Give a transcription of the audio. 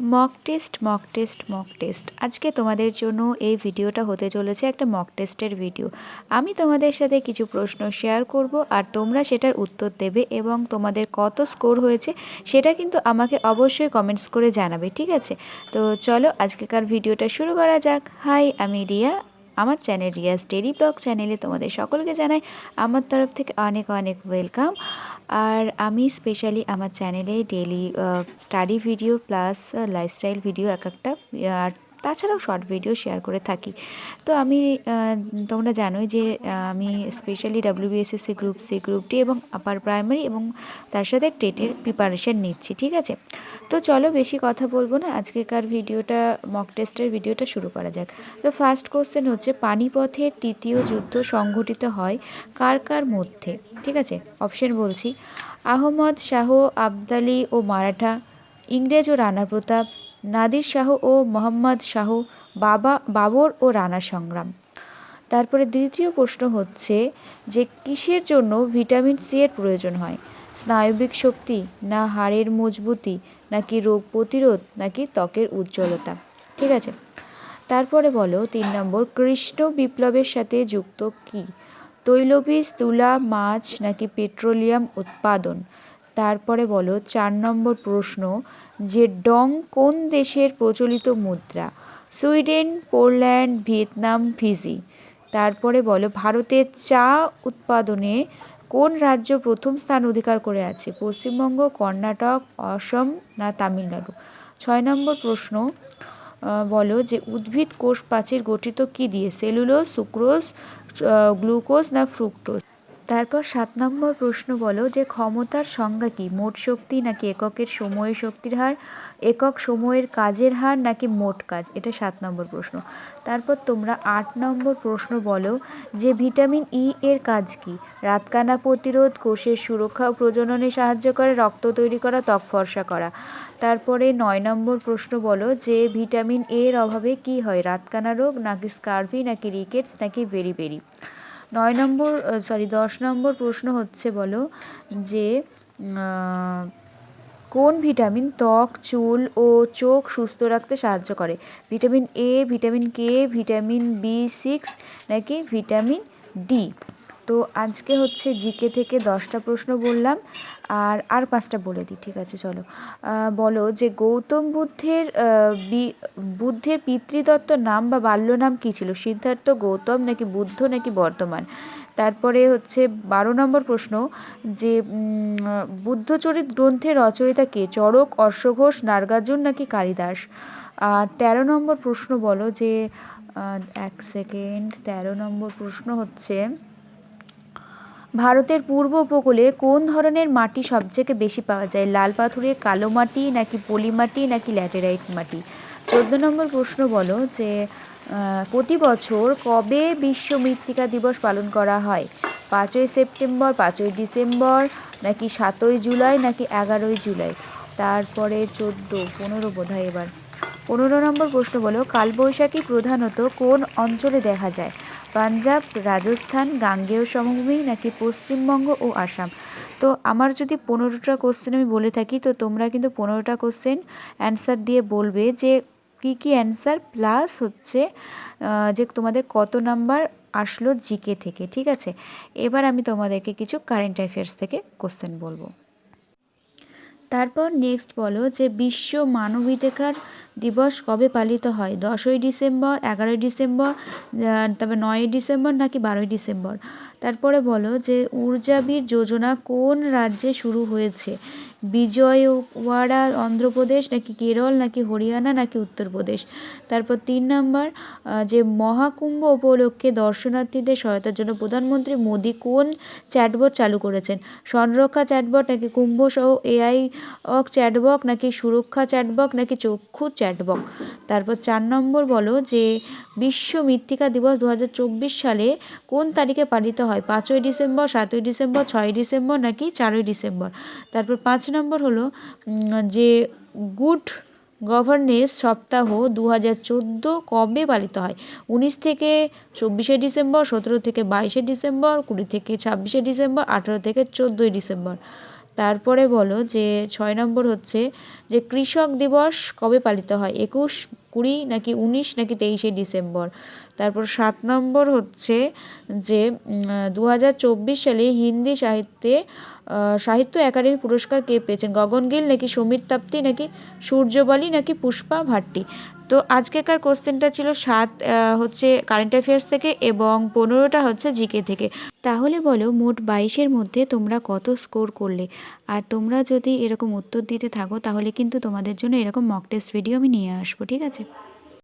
Mock test mock test mock test আজকে তোমাদের জন্য এই ভিডিওটা হতে চলেছে একটা মক টেস্টের ভিডিও আমি তোমাদের সাথে কিছু প্রশ্ন শেয়ার করব আর তোমরা সেটার উত্তর দেবে এবং তোমাদের কত স্কোর হয়েছে সেটা কিন্তু আমাকে অবশ্যই কমেন্টস করে জানাবে, ঠিক আছে? তো চলো আজকেকার ভিডিওটা শুরু করা যাক। হাই আমি রিয়া। আমার চ্যানেল রিয়াজ ডেলি ব্লগ চ্যানেলে তোমাদের সকলকে জানাই আমার তরফ থেকে অনেক অনেক ওয়েলকাম। আর আমি স্পেশালি আমার চ্যানেলে daily study video plus lifestyle video এক একটা, আর তাছাড়াও শর্ট ভিডিও শেয়ার করে থাকি। তো আমি তোমরা জানোই যে আমি specially WBSSC group C group D এবং আপার প্রাইমারি এবং তার সাথে টেটের প্রিপারেশান নিচ্ছি, ঠিক আছে? তো চলো বেশি কথা বলব না, আজকেকার ভিডিওটা মক টেস্টের ভিডিওটা শুরু করা যাক। তো ফার্স্ট কোশ্চেন হচ্ছে, পানিপথের তৃতীয় যুদ্ধ সংঘটিত হয় কার কার মধ্যে? ঠিক আছে? অপশন বলছি, আহমদ শাহ, আবদালি ও মারাঠা, ইংরেজ ও রানা প্রতাপ নাদির শাহ ও মোহাম্মদ শাহ, বাবা, বাবর ও রানা সংগ্রাম। তারপরে দ্বিতীয় প্রশ্ন হচ্ছে যে কিসের জন্য ভিটামিন সি এর প্রয়োজন হয়? স্নায়বিক শক্তি, না হাড়ের মজবুতি, নাকি রোগ প্রতিরোধ, নাকি ত্বকের উজ্জ্বলতা? ঠিক আছে? তারপরে বলো, তিন নম্বর, কৃষ্ণ বিপ্লবের সাথে যুক্ত কি? তৈলবীজ, তুলা, মাছ, নাকি পেট্রোলিয়াম উৎপাদন? তারপরে বলো, চার নম্বর প্রশ্ন, যে ডং কোন দেশের প্রচলিত মুদ্রা? Sweden, Poland, Vietnam, Fiji. তারপরে বলো, ভারতের চা উৎপাদনে কোন রাজ্য প্রথম স্থান অধিকার করে আছে? পশ্চিমবঙ্গ, কর্ণাটক, অসম না তামিলনাড়ু? ছয় নম্বর প্রশ্ন বলো, যে উদ্ভিদ কোষ প্রাচীর গঠিত কী দিয়ে? সেলুলোজ, সুক্রোজ গ্লুকোজ না ফ্রুক্টোজ? তারপর সাত নম্বর প্রশ্ন বলো যে ক্ষমতার সংজ্ঞা কী? মোট শক্তি নাকি এককের সময়ের শক্তির হার? একক সময়ের কাজের হার নাকি মোট কাজ? এটা সাত নম্বর প্রশ্ন। তারপর তোমরা আট নম্বর প্রশ্ন বলো যে ভিটামিন ই এর কাজ কি? রাতকানা প্রতিরোধ, কোষের সুরক্ষা ও প্রজননে সাহায্য করে, রক্ত তৈরি করা, ত্বক ফর্সা করা। তারপরে নয় নম্বর প্রশ্ন বলো যে ভিটামিন এর অভাবে কি হয়? রাতকানা রোগ নাকি স্কারভি নাকি রিকেটস নাকি বেরি বেরি নয় নম্বর সরি দশ নম্বর প্রশ্ন হচ্ছে বলো যে কোন ভিটামিন ত্বক, চুল ও চোখ সুস্থ রাখতে সাহায্য করে? Vitamin A vitamin K vitamin B six নাকি ভিটামিন ডি তো আজকে হচ্ছে জিকে থেকে দশটা প্রশ্ন বললাম, আর আর পাঁচটা বলে দিই, ঠিক আছে, চলো। বলো যে গৌতম বুদ্ধের বুদ্ধের পিতৃদত্ত নাম বা বাল্য নাম কী ছিল? সিদ্ধার্থ, গৌতম নাকি বুদ্ধ নাকি বর্তমান? তারপরে হচ্ছে বারো নম্বর প্রশ্ন যে বুদ্ধচরিত গ্রন্থের রচয়িতা কে? চরক অশ্বঘোষ, নার্গার্জুন নাকি কালিদাস? আর তেরো নম্বর প্রশ্ন বলো যে এক সেকেন্ড, তেরো নম্বর প্রশ্ন হচ্ছে ভারতের পূর্ব উপকূলে কোন ধরনের মাটি সবথেকে বেশি পাওয়া যায়? লাল পাথুরে, কালো মাটি, নাকি পলি মাটি, নাকি ল্যাটেরাইট মাটি? চোদ্দ নম্বর প্রশ্ন বলো যে প্রতি বছর কবে বিশ্ব মৃত্তিকা দিবস পালন করা হয়? পাঁচই সেপ্টেম্বর, পাঁচই ডিসেম্বর, নাকি সাতই জুলাই, নাকি এগারোই জুলাই? তারপরে চোদ্দ, পনেরো বোধ এবার। পনেরো নম্বর প্রশ্ন বলো, কালবৈশাখী প্রধানত কোন অঞ্চলে দেখা যায়? পাঞ্জাব, রাজস্থান, গাঙ্গেয় সমভূমি, নাকি পশ্চিমবঙ্গ ও আসাম? তো আমার যদি পনেরোটা কোশ্চেন আমি বলে থাকি, তো তোমরা কিন্তু পনেরোটা কোশ্চেন অ্যান্সার দিয়ে বলবে যে কী কী অ্যান্সার প্লাস হচ্ছে যে তোমাদের কত নাম্বার আসলো জিকে থেকে, ঠিক আছে? এবার আমি তোমাদেরকে কিছু কারেন্ট অ্যাফেয়ার্স থেকে কোশ্চেন বলব। তারপর নেক্সট বলো যে বিশ্ব মানবাধিকার দিবস কবে পালিত হয়? দশই ডিসেম্বর এগারোই ডিসেম্বর তারপর নয়ই ডিসেম্বর নাকি বারোই ডিসেম্বর? তারপরে বলো যে ঊর্জাবীর যোজনা কোন রাজ্যে শুরু হয়েছে? বিজয়ওয়াড়া, অন্ধ্রপ্রদেশ, নাকি কেরল, নাকি হরিয়ানা, নাকি উত্তরপ্রদেশ? তারপর তিন নম্বর যে মহাকুম্ভ উপলক্ষে দর্শনার্থীদের সহায়তার জন্য প্রধানমন্ত্রী মোদী কোন চ্যাটবট চালু করেছেন? সংরক্ষা চ্যাটবট, নাকি কুম্ভ সহ এআই, অক চ্যাটবক, নাকি সুরক্ষা চ্যাটবক, নাকি চক্ষু চ্যাটবক? তারপর চার নম্বর বলো যে বিশ্ব মৃত্তিকা দিবস দু হাজার চব্বিশ সালে কোন তারিখে পালিত হয়? পাঁচই ডিসেম্বর, সাতই ডিসেম্বর, ছয়ই ডিসেম্বর নাকি চারই ডিসেম্বর? তারপর পাঁচ নম্বর হলো যে গুড গভর্নেন্স সপ্তাহ দু হাজার চোদ্দ কবে পালিত হয়? উনিশ থেকে চব্বিশে ডিসেম্বর, সতেরো থেকে বাইশে ডিসেম্বর, কুড়ি থেকে ছাব্বিশে ডিসেম্বর, আঠেরো থেকে চোদ্দোই ডিসেম্বর। তারপরে বলো যে ছয় নম্বর হচ্ছে যে কৃষক দিবস কবে পালিত হয়? একুশ, কুড়ি নাকি উনিশ নাকি তেইশে ডিসেম্বর? তারপর সাত নম্বর হচ্ছে যে দু হাজার চব্বিশ সালে হিন্দি সাহিত্যে সাহিত্য একাডেমি পুরস্কার কে পেয়েছেন? গগন গিল নাকি সমীর তাপ্তি নাকি সূর্যবালী নাকি পুষ্পা ভাট্টি? তো আজকেকার কোশ্চেনটা ছিল সাত হচ্ছে কারেন্ট অ্যাফেয়ার্স থেকে এবং পনেরোটা হচ্ছে জিকে থেকে। তাহলে বলো মোট বাইশের মধ্যে তোমরা কত স্কোর করলে? আর তোমরা যদি এরকম উত্তর দিতে থাকো তাহলে কিন্তু তোমাদের জন্য এরকম মক টেস্ট ভিডিও আমি নিয়ে আসব, ঠিক আছে?